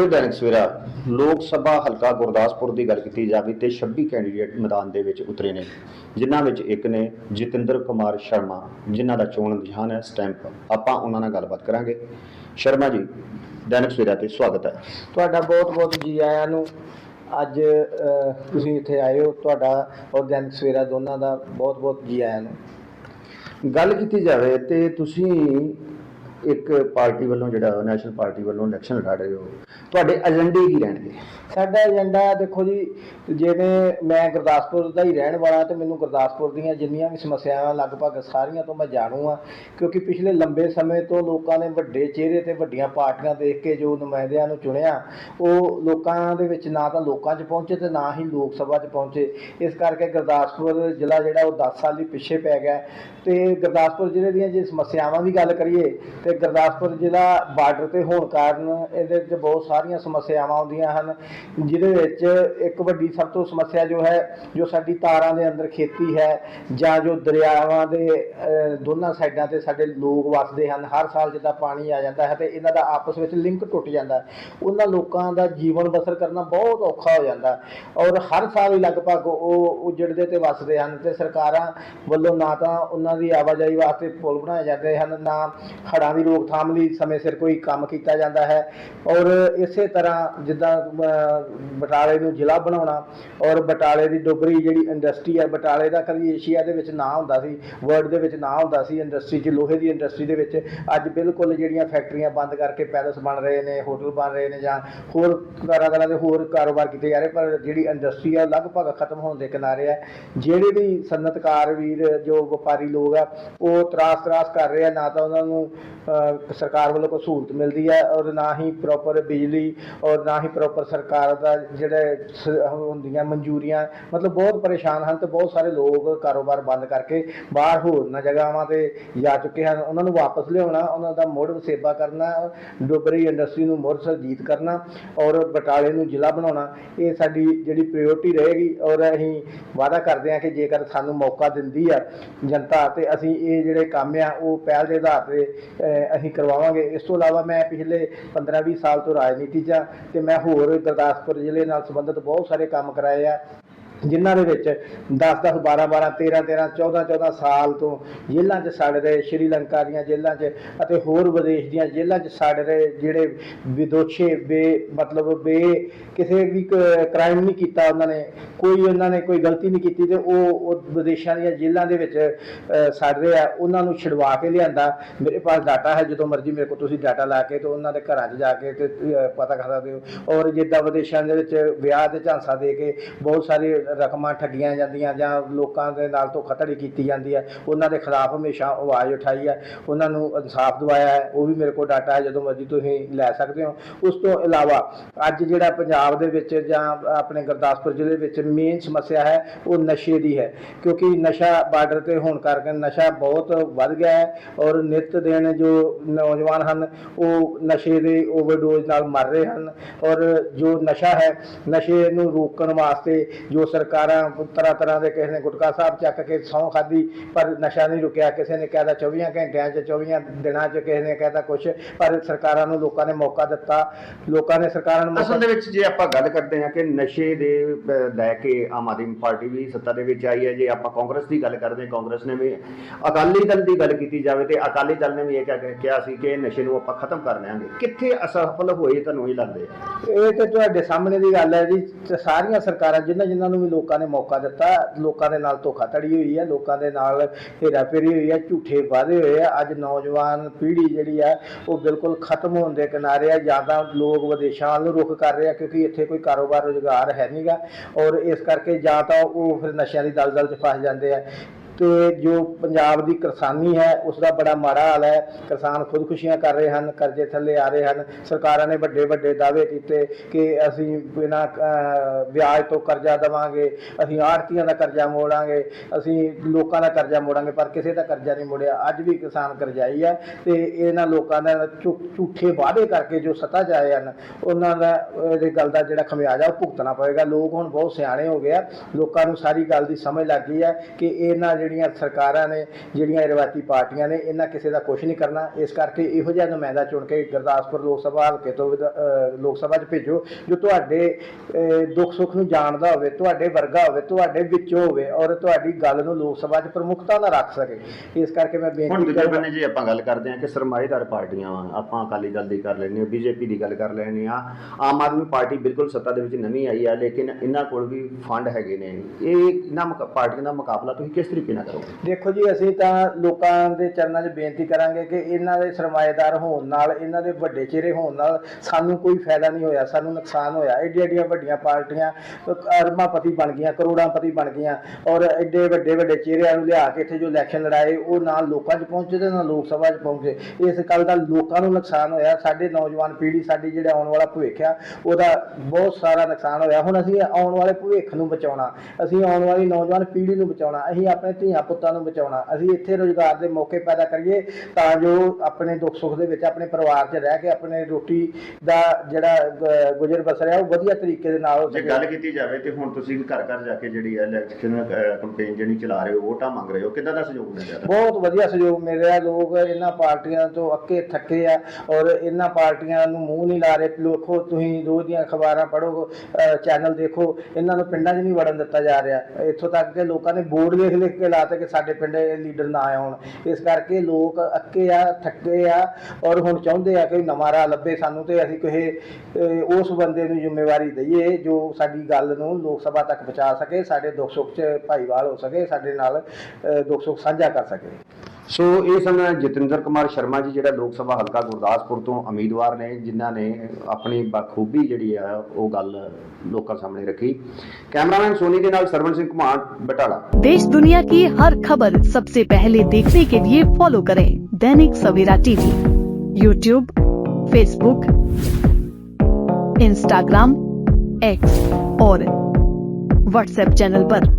ਜੀ ਦੈਨਿਕ ਸਵੇਰਾ ਲੋਕ ਸਭਾ ਹਲਕਾ ਗੁਰਦਾਸਪੁਰ ਦੀ ਗੱਲ ਕੀਤੀ ਜਾਵੇ ਤੇ 26 ਕੈਂਡੀਡੇਟ ਮੈਦਾਨ ਦੇ ਵਿੱਚ ਉਤਰੇ ਨੇ ਜਿਨ੍ਹਾਂ ਵਿੱਚ ਇੱਕ ਨੇ ਜਤਿੰਦਰ ਕੁਮਾਰ ਸ਼ਰਮਾ ਜਿਨ੍ਹਾਂ ਦਾ ਚੋਣ ਨਿਸ਼ਾਨ ਹੈ ਸਟੈਂਪ ਆਪਾਂ ਉਹਨਾਂ ਨਾਲ ਗੱਲਬਾਤ ਕਰਾਂਗੇ। ਸ਼ਰਮਾ ਜੀ ਦੈਨਿਕ ਸਵੇਰਾ ਤੇ ਸਵਾਗਤ ਹੈ। ਤੁਹਾਡਾ ਬਹੁਤ ਬਹੁਤ ਜੀ ਆਇਆਂ ਨੂੰ। ਅੱਜ ਤੁਸੀਂ ਇੱਥੇ ਆਏ ਹੋ ਤੁਹਾਡਾ ਔਰ ਦੈਨਿਕ ਸਵੇਰਾ ਦੋਨਾਂ ਦਾ ਬਹੁਤ ਬਹੁਤ ਜੀ ਆਇਆਂ ਨੂੰ। ਗੱਲ ਕੀਤੀ ਜਾਵੇ ਤੇ ਤੁਸੀਂ ਇੱਕ ਪਾਰਟੀ ਵੱਲੋਂ ਜਿਹੜਾ ਨੈਸ਼ਨਲ ਪਾਰਟੀ ਵੱਲੋਂ ਇਲੈਕਸ਼ਨ ਲੜ ਰਹੇ ਹੋ। ਤੁਹਾਡੇ ਏਜੰਡੇ ਕੀ ਰਹਿਣਗੇ? ਸਾਡਾ ਏਜੰਡਾ ਦੇਖੋ ਜੀ, ਜਿਵੇਂ ਮੈਂ ਗੁਰਦਾਸਪੁਰ ਦਾ ਹੀ ਰਹਿਣ ਵਾਲਾ ਤੇ ਮੈਨੂੰ ਗੁਰਦਾਸਪੁਰ ਦੀਆਂ ਜਿੰਨੀਆਂ ਵੀ ਸਮੱਸਿਆਵਾਂ ਲਗਭਗ ਸਾਰੀਆਂ ਤੋਂ ਮੈਂ ਜਾਣੂ ਆ ਕਿਉਂਕਿ ਪਿਛਲੇ ਲੰਬੇ ਸਮੇਂ ਤੋਂ ਲੋਕਾਂ ਨੇ ਵੱਡੇ ਚਿਹਰੇ ਤੇ ਵੱਡੀਆਂ ਪਾਰਟੀਆਂ ਦੇਖ ਕੇ ਜੋ ਨੁਮਾਇੰਦਿਆਂ ਨੂੰ ਚੁਣਿਆ, ਉਹ ਲੋਕਾਂ ਦੇ ਵਿੱਚ ਨਾ ਤਾਂ ਲੋਕਾਂ 'ਚ ਪਹੁੰਚੇ ਤੇ ਨਾ ਹੀ ਲੋਕ ਸਭਾ 'ਚ ਪਹੁੰਚੇ। ਇਸ ਕਰਕੇ ਗੁਰਦਾਸਪੁਰ ਜ਼ਿਲ੍ਹਾ ਜਿਹੜਾ ਉਹ 10 ਸਾਲ ਹੀ ਪਿੱਛੇ ਪੈ ਗਿਆ। ਤੇ ਗੁਰਦਾਸਪੁਰ ਜ਼ਿਲ੍ਹੇ ਦੀਆਂ ਜੇ ਸਮੱਸਿਆਵਾਂ ਦੀ ਗੱਲ ਕਰੀਏ, ਤੇ ਗੁਰਦਾਸਪੁਰ ਜ਼ਿਲ੍ਹਾ ਬਾਰਡਰ ਤੇ ਹੋਣ ਕਾਰਨ ਇਹਦੇ ਵਿੱਚ ਬਹੁਤ ਸਾਰੀਆਂ ਸਮੱਸਿਆਵਾਂ ਆਉਂਦੀਆਂ ਹਨ, ਜਿਹਦੇ ਵਿੱਚ ਇੱਕ ਵੱਡੀ ਸਭ ਤੋਂ ਸਮੱਸਿਆ ਜੋ ਹੈ, ਜੋ ਸਾਡੀ ਤਾਰਾਂ ਦੇ ਅੰਦਰ ਖੇਤੀ ਹੈ ਜਾਂ ਜੋ ਦਰਿਆਵਾਂ ਦੇ ਦੋਨਾਂ ਸਾਈਡਾਂ ਤੇ ਸਾਡੇ ਲੋਕ ਵਸਦੇ ਹਨ। ਹਰ ਸਾਲ ਜਿੱਦਾਂ ਪਾਣੀ ਆ ਜਾਂਦਾ ਹੈ ਤੇ ਇਹਨਾਂ ਦਾ ਆਪਸ ਵਿੱਚ ਲਿੰਕ ਟੁੱਟ ਜਾਂਦਾ ਉਹਨਾਂ ਲੋਕਾਂ ਦਾ ਜੀਵਨ ਬਸਰ ਕਰਨਾ ਬਹੁਤ ਔਖਾ ਹੋ ਜਾਂਦਾ ਔਰ ਹਰ ਸਾਲ ਹੀ ਲਗਭਗ ਉਹ ਉਜੜਦੇ ਤੇ ਵਸਦੇ ਹਨ ਤੇ ਸਰਕਾਰਾਂ ਵੱਲੋਂ ਨਾ ਤਾਂ ਉਹਨਾਂ ਦੀ ਆਵਾਜਾਈ ਵਾਸਤੇ ਪੁਲ ਬਣਾਏ ਜਾਂਦੇ ਹਨ, ਨਾ ਹੜ੍ਹਾਂ ਦੀ ਰੋਕਥਾਮ ਲਈ ਸਮੇਂ ਸਿਰ ਕੋਈ ਕੰਮ ਕੀਤਾ ਜਾਂਦਾ ਹੈ। ਔਰ ਇਸੇ ਤਰ੍ਹਾਂ ਜਿੱਦਾਂ ਬਟਾਲੇ ਨੂੰ ਜ਼ਿਲ੍ਹਾ ਬਣਾਉਣਾ, ਔਰ ਬਟਾਲੇ ਦੀ ਡੋਬਰੀ ਜਿਹੜੀ ਇੰਡਸਟਰੀ ਹੈ ਬਟਾਲੇ ਦਾ ਕਦੀ ਏਸ਼ੀਆ ਦੇ ਵਿੱਚ ਨਾਂ ਹੁੰਦਾ ਸੀ, ਵਰਲਡ ਦੇ ਵਿੱਚ ਨਾ ਹੁੰਦਾ ਸੀ ਇੰਡਸਟਰੀ 'ਚ, ਲੋਹੇ ਦੀ ਇੰਡਸਟਰੀ ਦੇ ਵਿੱਚ, ਅੱਜ ਬਿਲਕੁਲ ਜਿਹੜੀਆਂ ਫੈਕਟਰੀਆਂ ਬੰਦ ਕਰਕੇ ਪੈਲਸ ਬਣ ਰਹੇ ਨੇ, ਹੋਟਲ ਬਣ ਰਹੇ ਨੇ ਜਾਂ ਹੋਰ ਤਰ੍ਹਾਂ ਤਰ੍ਹਾਂ ਦੇ ਹੋਰ ਕਾਰੋਬਾਰ ਕੀਤੇ ਜਾ ਰਹੇ, ਪਰ ਜਿਹੜੀ ਇੰਡਸਟਰੀ ਆ, ਲਗਭਗ ਖਤਮ ਹੋਣ ਦੇ ਕਿਨਾਰੇ ਆ। ਜਿਹੜੇ ਵੀ ਸਨਅਤਕਾਰ ਵੀਰ, ਜੋ ਵਪਾਰੀ ਲੋਕ ਆ, ਉਹ ਤਰਾਸ ਤਰਾਸ ਕਰ ਰਹੇ ਆ, ਨਾ ਤਾਂ ਉਹਨਾਂ ਨੂੰ ਸਰਕਾਰ ਵੱਲੋਂ ਕੋਈ ਸਹੂਲਤ ਮਿਲਦੀ ਹੈ ਔਰ ਨਾ ਹੀ ਪ੍ਰੋਪਰ ਬਿਜਲੀ ਔਰ ਨਾ ਹੀ ਪ੍ਰੋਪਰ ਸਰਕਾਰ ਦਾ ਜਿਹੜੇ ਸ- ਹੁੰਦੀਆਂ ਮਨਜ਼ੂਰੀਆਂ, ਮਤਲਬ ਬਹੁਤ ਪਰੇਸ਼ਾਨ ਹਨ ਤੇ ਬਹੁਤ ਸਾਰੇ ਲੋਕ ਕਾਰੋਬਾਰ ਬੰਦ ਕਰਕੇ ਬਾਹਰ ਹੋਰਨਾਂ ਜਗ੍ਹਾਵਾਂ ਤੇ ਜਾ ਚੁੱਕੇ ਹਨ। ਉਹਨਾਂ ਨੂੰ ਵਾਪਸ ਲਿਆਉਣਾ, ਉਹਨਾਂ ਦਾ ਮੁੜ ਵਸੇਬਾ ਕਰਨਾ, ਡੋਬਰੀ ਇੰਡਸਟਰੀ ਨੂੰ ਮੁੜ ਸਰਜੀਤ ਕਰਨਾ ਔਰ ਬਟਾਲੇ ਨੂੰ ਜ਼ਿਲ੍ਹਾ ਬਣਾਉਣਾ, ਇਹ ਸਾਡੀ ਜਿਹੜੀ ਪ੍ਰਾਇੋਰਟੀ ਰਹੇਗੀ ਔਰ ਅਸੀਂ ਵਾਅਦਾ ਕਰਦੇ ਹਾਂ ਕਿ ਜੇਕਰ ਸਾਨੂੰ ਮੌਕਾ ਦਿੰਦੀ ਆ ਜਨਤਾ ਤੇ ਅਸੀਂ ਇਹ ਜਿਹੜੇ ਕੰਮ ਆ, ਉਹ ਪਹਿਲ ਦੇ ਆਧਾਰ ਤੇ ਅਸੀਂ ਕਰਵਾਵਾਂਗੇ। ਇਸ ਤੋਂ ਇਲਾਵਾ ਮੈਂ ਪਿਛਲੇ 15-20 ਸਾਲ ਤੋਂ ਰਾਜਨੀਤੀ 'ਚ ਆ ਤੇ ਮੈਂ ਹੋਰ ਗੁਰਦਾਸਪੁਰ ਜ਼ਿਲ੍ਹੇ ਨਾਲ ਸੰਬੰਧਿਤ ਬਹੁਤ ਸਾਰੇ ਕੰਮ ਕਰਾਏ ਆ। ਜਿਨ੍ਹਾਂ ਦੇ ਵਿੱਚ 10 10 12 12 13 13 14 14 ਸਾਲ ਤੋਂ ਜੇਲ੍ਹਾਂ 'ਚ ਸੜ ਰਹੇ ਸ਼੍ਰੀਲੰਕਾ ਦੀਆਂ ਜੇਲ੍ਹਾਂ 'ਚ ਅਤੇ ਹੋਰ ਵਿਦੇਸ਼ ਦੀਆਂ ਜੇਲ੍ਹਾਂ 'ਚ ਸੜ ਰਹੇ ਜਿਹੜੇ ਵਿਦੋਸ਼ੇ, ਬੇ, ਮਤਲਬ ਬੇ, ਕਿਸੇ ਵੀ ਕ੍ਰਾਈਮ ਨਹੀਂ ਕੀਤਾ ਉਹਨਾਂ ਨੇ, ਕੋਈ ਉਹਨਾਂ ਨੇ ਕੋਈ ਗਲਤੀ ਨਹੀਂ ਕੀਤੀ ਤੇ ਉਹ ਵਿਦੇਸ਼ਾਂ ਦੀਆਂ ਜੇਲ੍ਹਾਂ ਦੇ ਵਿੱਚ ਸੜ ਰਹੇ ਆ, ਉਹਨਾਂ ਨੂੰ ਛਡਵਾ ਕੇ ਲਿਆਂਦਾ। ਮੇਰੇ ਪਾਸ ਡਾਟਾ ਹੈ, ਜਦੋਂ ਮਰਜ਼ੀ ਮੇਰੇ ਕੋਲ ਤੁਸੀਂ ਡਾਟਾ ਲਾ ਕੇ ਤੇ ਉਹਨਾਂ ਦੇ ਘਰਾਂ 'ਚ ਜਾ ਕੇ ਤੇ ਪਤਾ ਕਰ ਸਕਦੇ ਹੋ ਔਰ ਜਿੱਦਾਂ ਵਿਦੇਸ਼ਾਂ ਦੇ ਵਿੱਚ ਵਿਆਹ ਦੇ ਝਾਂਸਾ ਦੇ ਕੇ ਬਹੁਤ ਸਾਰੇ ਰਕਮਾਂ ਠੱਗੀਆਂ ਜਾਂਦੀਆਂ ਜਾਂ ਲੋਕਾਂ ਦੇ ਨਾਲ ਧੋਖਾਧੜੀ ਕੀਤੀ ਜਾਂਦੀ ਹੈ। ਉਹਨਾਂ ਦੇ ਖਿਲਾਫ ਹਮੇਸ਼ਾ ਆਵਾਜ਼ ਉਠਾਈ ਹੈ। ਉਹਨਾਂ ਨੂੰ ਇਨਸਾਫ ਦਿਵਾਇਆ ਹੈ। ਉਹ ਵੀ ਮੇਰੇ ਕੋਲ ਡਾਟਾ ਹੈ, ਜਦੋਂ ਮਰਜ਼ੀ ਤੁਸੀਂ ਲੈ ਸਕਦੇ ਹੋ। ਉਸ ਤੋਂ ਇਲਾਵਾ ਅੱਜ ਜਿਹੜਾ ਪੰਜਾਬ ਦੇ ਵਿੱਚ ਜਾਂ ਆਪਣੇ ਗੁਰਦਾਸਪੁਰ ਜ਼ਿਲ੍ਹੇ ਵਿੱਚ ਮੇਨ ਸਮੱਸਿਆ ਹੈ, ਉਹ ਨਸ਼ੇ ਦੀ ਹੈ। ਕਿਉਂਕਿ ਨਸ਼ਾ ਬਾਰਡਰ ਤੇ ਹੋਣ ਕਰਕੇ ਨਸ਼ਾ ਬਹੁਤ ਵੱਧ ਗਿਆ ਹੈ ਔਰ ਨਿਤ ਦਿਨ ਜੋ ਨੌਜਵਾਨ ਹਨ, ਉਹ ਨਸ਼ੇ ਦੇ ਓਵਰਡੋਜ਼ ਨਾਲ ਮਰ ਰਹੇ ਹਨ। ਔਰ ਜੋ ਨਸ਼ਾ ਹੈ, ਨਸ਼ੇ ਨੂੰ ਰੋਕਣ ਵਾਸਤੇ ਜੋ ਸਰਕਾਰਾਂ ਤਰ੍ਹਾਂ ਤਰ੍ਹਾਂ ਦੇ ਕਿਸੇ ਨੇ ਗੁਟਕਾ ਸਾਹਿਬ ਚੱਕ ਕੇ ਸਹੁੰ ਖਾਦੀ ਪਰ ਨਸ਼ਾ ਨਹੀਂ ਰੁਕਿਆ ਕਿਸੇ ਨੇ ਕਹਿਦਾ 24 ਘੰਟਿਆਂ 'ਚ 24 ਦਿਨਾਂ 'ਚ ਕਿਸੇ ਨੇ ਕਹਿਦਾ ਕੁਝ ਪਰ ਸਰਕਾਰਾਂ ਨੂੰ ਲੋਕਾਂ ਨੇ ਮੌਕਾ ਦਿੱਤਾ। ਲੋਕਾਂ ਨੇ ਸਰਕਾਰਾਂ ਨੂੰ ਅਸਲ ਦੇ ਵਿੱਚ ਜੇ ਆਪਾਂ ਗੱਲ ਕਰਦੇ ਹਾਂ ਕਿ ਨਸ਼ੇ ਦੇ ਲੈ ਕੇ ਆਮ ਆਦਮੀ ਪਾਰਟੀ ਵੀ ਸੱਤਾ ਦੇ ਵਿੱਚ ਆਈ ਹੈ ਜੇ ਆਪਾਂ ਕਾਂਗਰਸ ਦੀ ਗੱਲ ਕਰਦੇ ਹਾਂ ਕਾਂਗਰਸ ਨੇ ਵੀ ਅਕਾਲੀ ਦਲ ਦੀ ਗੱਲ ਕੀਤੀ ਜਾਵੇ ਤੇ ਅਕਾਲੀ ਦਲ ਨੇ ਵੀ ਇਹ ਕਹਿ- ਕਿਹਾ ਸੀ ਕਿ ਨਸ਼ੇ ਨੂੰ ਆਪਾਂ ਖਤਮ ਕਰ ਲਿਆਂਗੇ ਕਿੱਥੇ ਅਸਫਲ ਹੋਏ ਤੁਹਾਨੂੰ ਇਹ ਲੱਗਦੇ ਇਹ ਤੇ ਤੁਹਾਡੇ ਸਾਹਮਣੇ ਦੀ ਗੱਲ ਹੈ ਜੀ ਸਾਰੀਆਂ ਸਰਕਾਰਾਂ ਜਿਨ੍ਹਾਂ ਜਿਨ੍ਹਾਂ ਨੂੰ ਲੋਕਾਂ ਨੇ ਮੌਕਾ ਦਿੱਤਾ, ਲੋਕਾਂ ਦੇ ਨਾਲ ਧੋਖਾਧੜੀ ਹੋਈ ਹੈ, ਲੋਕਾਂ ਦੇ ਨਾਲ ਹੇਰਾਫੇਰੀ ਹੋਈ ਹੈ, ਝੂਠੇ ਵਾਅਦੇ ਹੋਏ ਆ। ਅੱਜ ਨੌਜਵਾਨ ਪੀੜ੍ਹੀ ਜਿਹੜੀ ਆ, ਉਹ ਬਿਲਕੁਲ ਖਤਮ ਹੋਣ ਦੇ ਕਿਨਾਰੇ ਆ। ਜਾਂ ਤਾਂ ਲੋਕ ਵਿਦੇਸ਼ਾਂ ਵੱਲ ਨੂੰ ਰੁਖ ਕਰ ਰਹੇ ਆ, ਕਿਉਂਕਿ ਇੱਥੇ ਕੋਈ ਕਾਰੋਬਾਰ ਰੁਜ਼ਗਾਰ ਹੈ ਨਹੀਂਗਾ ਔਰ ਇਸ ਕਰਕੇ ਜਾਂ ਤਾਂ ਉਹ ਫਿਰ ਨਸ਼ਿਆਂ ਦੀ ਦਲਦਲ 'ਚ ਫਸ ਜਾਂਦੇ ਆ। ਤੇ ਜੋ ਪੰਜਾਬ ਦੀ ਕਿਸਾਨੀ ਹੈ ਉਸ ਦਾ ਬੜਾ ਮਾੜਾ ਹਾਲ ਹੈ। ਕਿਸਾਨ ਖੁਦਕੁਸ਼ੀਆਂ ਕਰ ਰਹੇ ਹਨ, ਕਰਜ਼ੇ ਥੱਲੇ ਆ ਰਹੇ ਹਨ। ਸਰਕਾਰਾਂ ਨੇ ਵੱਡੇ ਵੱਡੇ ਦਾਅਵੇ ਕੀਤੇ ਕਿ ਅਸੀਂ ਬਿਨਾਂ ਵਿਆਜ ਤੋਂ ਕਰਜ਼ਾ ਦੇਵਾਂਗੇ, ਅਸੀਂ ਆੜਤੀਆਂ ਦਾ ਕਰਜ਼ਾ ਮੋੜਾਂਗੇ, ਅਸੀਂ ਲੋਕਾਂ ਦਾ ਕਰਜ਼ਾ ਮੋੜਾਂਗੇ, ਪਰ ਕਿਸੇ ਦਾ ਕਰਜ਼ਾ ਨਹੀਂ ਮੋੜਿਆ। ਅੱਜ ਵੀ ਕਿਸਾਨ ਕਰਜ਼ਾਈ ਹੈ ਤੇ ਇਹਨਾਂ ਲੋਕਾਂ ਦਾ ਝੂ- ਝੂਠੇ ਵਾਅਦੇ ਕਰਕੇ ਜੋ ਸੱਤਾ 'ਚ ਆਏ ਹਨ, ਉਹਨਾਂ ਦਾ, ਇਹਦੇ ਗੱਲ ਦਾ ਜਿਹੜਾ ਖਮਿਆਜਾ ਉਹ ਭੁਗਤਣਾ ਪਵੇਗਾ। ਲੋਕ ਹੁਣ ਬਹੁਤ ਸਿਆਣੇ ਹੋ ਗਏ ਆ। ਲੋਕਾਂ ਨੂੰ ਸਾਰੀ ਗੱਲ ਦੀ ਸਮਝ ਲੱਗ ਗਈ ਹੈ ਕਿ ਇਹਨਾਂ ਜਿਹੜੀ ਜਿਹੜੀਆਂ ਸਰਕਾਰਾਂ ਨੇ ਜਿਹੜੀਆਂ ਰਵਾਇਤੀ ਪਾਰਟੀਆਂ ਨੇ ਇਹਨਾਂ ਕਿਸੇ ਦਾ ਕੁਝ ਨਹੀਂ ਕਰਨਾ। ਇਸ ਕਰਕੇ ਇਹੋ ਜਿਹਾ ਨੁਮਾਇੰਦਾ ਚੁਣ ਕੇ ਗੁਰਦਾਸਪੁਰ ਲੋਕ ਸਭਾ ਹਲਕੇ ਤੋਂ ਲੋਕ ਸਭਾ 'ਚ ਭੇਜੋ ਜੋ ਤੁਹਾਡੇ ਦੁੱਖ ਸੁੱਖ ਨੂੰ ਜਾਣਦਾ ਹੋਵੇ ਤੁਹਾਡੇ ਵਰਗਾ ਹੋਵੇ ਤੁਹਾਡੇ ਵਿੱਚੋਂ ਹੋਵੇ ਔਰ ਤੁਹਾਡੀ ਗੱਲ ਨੂੰ ਲੋਕ ਸਭਾ 'ਚ ਪ੍ਰਮੁੱਖਤਾ ਨਾਲ ਰੱਖ ਸਕੇ। ਇਸ ਕਰਕੇ ਮੈਂ ਬੇਨਤੀ ਕਰਦਾ ਬੰਨੇ ਜੇ ਆਪਾਂ ਗੱਲ ਕਰਦੇ ਹਾਂ ਕਿ ਸਰਮਾਏਦਾਰ ਪਾਰਟੀਆਂ ਵਾਂ ਆਪਾਂ ਅਕਾਲੀ ਦਲ ਦੀ ਕਰ ਲੈਂਦੇ ਹਾਂ ਬੀਜੇਪੀ ਦੀ ਗੱਲ ਕਰ ਲੈਂਦੇ ਹਾਂ ਆਮ ਆਦਮੀ ਪਾਰਟੀ ਬਿਲਕੁਲ ਸੱਤਾ ਦੇ ਵਿੱਚ ਨਵੀਂ ਆਈ ਆ ਲੇਕਿਨ ਇਹਨਾਂ ਕੋਲ ਵੀ ਫੰਡ ਹੈਗੇ ਨੇ। ਇਹ ਇਹਨਾਂ ਪਾਰਟੀਆਂ ਦਾ ਮੁਕਾਬਲਾ ਤੁਸੀਂ ਕਿਸ ਤਰੀਕੇ ਨਾਲ ਕਰੋਗੇ ਦੇਖੋ ਜੀ, ਅਸੀਂ ਤਾਂ ਲੋਕਾਂ ਦੇ ਚਰਨਾਂ 'ਚ ਬੇਨਤੀ ਕਰਾਂਗੇ ਕਿ ਇਹਨਾਂ ਦੇ ਸਰਮਾਏਦਾਰ ਹੋਣ ਨਾਲ, ਇਹਨਾਂ ਦੇ ਵੱਡੇ ਚਿਹਰੇ ਹੋਣ ਨਾਲ ਸਾਨੂੰ ਕੋਈ ਫਾਇਦਾ ਨਹੀਂ ਹੋਇਆ, ਸਾਨੂੰ ਨੁਕਸਾਨ ਹੋਇਆ। ਏਡੀਆਂ ਏਡੀਆਂ ਵੱਡੀਆਂ ਪਾਰਟੀਆਂ, ਅਰਬਾਪਤੀ ਬਣ ਗਈਆਂ, ਕਰੋੜਾਂਪਤੀ ਬਣ ਗਈਆਂ ਔਰ ਐਡੇ ਵੱਡੇ ਵੱਡੇ ਚਿਹਰਿਆਂ ਨੂੰ ਲਿਆ ਕੇ ਇੱਥੇ ਜੋ ਇਲੈਕਸ਼ਨ ਲੜਾਏ, ਉਹ ਨਾ ਲੋਕਾਂ 'ਚ ਪਹੁੰਚੇ ਤੇ ਨਾ ਲੋਕ ਸਭਾ 'ਚ ਪਹੁੰਚੇ। ਇਸ ਗੱਲ ਦਾ ਲੋਕਾਂ ਨੂੰ ਨੁਕਸਾਨ ਹੋਇਆ, ਸਾਡੇ ਨੌਜਵਾਨ ਪੀੜ੍ਹੀ, ਸਾਡੀ ਜਿਹੜਾ ਆਉਣ ਵਾਲਾ ਭਵਿੱਖ ਆ, ਉਹਦਾ ਬਹੁਤ ਸਾਰਾ ਨੁਕਸਾਨ ਹੋਇਆ। ਹੁਣ ਅਸੀਂ ਆਉਣ ਵਾਲੇ ਭਵਿੱਖ ਨੂੰ ਬਚਾਉਣਾ, ਅਸੀਂ ਆਉਣ ਵਾਲੀ ਨੌਜਵਾਨ ਪੀੜ੍ਹੀ ਨੂੰ ਬਚਾਉਣਾ, ਅਸੀਂ ਆਪਣੇ ਧੀਆਂ ਪੁੱਤਾਂ ਨੂੰ ਬਚਾਉਣਾ। ਅਸੀਂ ਇੱਥੇ ਰੋਜ਼ਗਾਰ ਦੇ ਮੌਕੇ ਪੈਦਾ ਕਰੀਏ ਤਾਂ ਜੋ ਆਪਣੇ ਦੁੱਖ ਸੁੱਖ ਦੇ ਵਿੱਚ ਆਪਣੇ ਪਰਿਵਾਰ 'ਚ ਰਹਿ ਕੇ ਆਪਣੇ ਰੋਟੀ ਦਾ ਜਿਹੜਾ ਗੁਜ਼ਰ ਬਸਰ ਹੈ ਉਹ ਵਧੀਆ ਤਰੀਕੇ ਦੇ ਨਾਲ ਹੋ ਜੇ ਗੱਲ ਕੀਤੀ ਜਾਵੇ ਤੇ ਹੁਣ ਤੁਸੀਂ ਘਰ ਘਰ ਜਾ ਕੇ ਜਿਹੜੀ ਹੈ ਇਲੈਕਸ਼ਨ ਕੈਂਪੇਨ ਜਿਹੜੀ ਚਲਾ ਰਹੇ ਹੋ ਵੋਟਾਂ ਮੰਗ ਰਹੇ ਹੋ ਕਿੱਦਾਂ ਦਾ ਸਹਿਯੋਗ ਮਿਲ ਰਿਹਾ ਬਹੁਤ ਵਧੀਆ ਸਹਿਯੋਗ ਮਿਲ ਰਿਹਾ। ਲੋਕ ਇਹਨਾਂ ਪਾਰਟੀਆਂ ਤੋਂ ਅੱਕੇ ਥੱਕੇ ਆ ਔਰ ਇਹਨਾਂ ਪਾਰਟੀਆਂ ਨੂੰ ਮੂੰਹ ਨਹੀਂ ਲਾ ਰਹੇ। ਲੋਕੋ ਤੁਸੀਂ ਰੋਜ਼ ਦੀਆਂ ਅਖਬਾਰਾਂ ਪੜ੍ਹੋ ਅਹ ਚੈਨਲ ਦੇਖੋ ਇਹਨਾਂ ਨੂੰ ਪਿੰਡਾਂ 'ਚ ਨਹੀਂ ਵੜਨ ਦਿੱਤਾ ਜਾ ਰਿਹਾ। ਇੱਥੋਂ ਤੱਕ ਕਿ ਲੋਕਾਂ ਨੇ ਬੋਰਡ ਲਿਖ ਲਿਖ ਕੇ ਲਾਤੇ ਕਿ ਸਾਡੇ ਪਿੰਡ ਲੀਡਰ ਨਾ ਆਉਣ ਇਸ ਕਰਕੇ ਲੋਕ ਅੱਕੇ ਆ ਥੱਕੇ ਆ ਔਰ ਹੁਣ ਚਾਹੁੰਦੇ ਆ ਕਿ ਨਵਾਂ ਰਾਹ ਲੱਭੇ ਸਾਨੂੰ ਤੇ ਅਸੀਂ ਕਿਸੇ ਉਸ ਬੰਦੇ ਨੂੰ ਜ਼ਿੰਮੇਵਾਰੀ ਦਈਏ ਜੋ ਸਾਡੀ ਗੱਲ ਨੂੰ ਲੋਕ ਸਭਾ ਤੱਕ ਪਹੁੰਚਾ ਸਕੇ ਸਾਡੇ ਦੁੱਖ ਸੁੱਖ 'ਚ ਭਾਈਵਾਲ ਹੋ ਸਕੇ ਸਾਡੇ ਨਾਲ ਅਹ, ਦੁੱਖ ਸੁੱਖ ਸਾਂਝਾ ਕਰ ਸਕੇ। ਸੋ ਇਹ ਸਨ ਜਤਿੰਦਰ ਕੁਮਾਰ ਸ਼ਰਮਾ ਜੀ ਜਿਹੜਾ ਲੋਕ ਸਭਾ ਹਲਕਾ ਗੁਰਦਾਸਪੁਰ ਤੋਂ ਉਮੀਦਵਾਰ ਨੇ ਜਿਨ੍ਹਾਂ ਨੇ ਆਪਣੀ ਬਖੂਬੀ ਜਿਹੜੀ ਆ ਉਹ ਗੱਲ ਲੋਕਾਂ ਸਾਹਮਣੇ ਰੱਖੀ ਕੈਮਰਾਮੈਨ ਸੋਨੀ ਦੇ ਨਾਲ ਸਰਵਨ ਸਿੰਘ ਕੁਮਾਰ ਬਟਾਲਾ देश दुनिया की हर खबर सबसे पहले देखने के लिए फॉलो करें Dainik Savera TV YouTube Facebook Instagram X और व्हाट्सएप चैनल पर।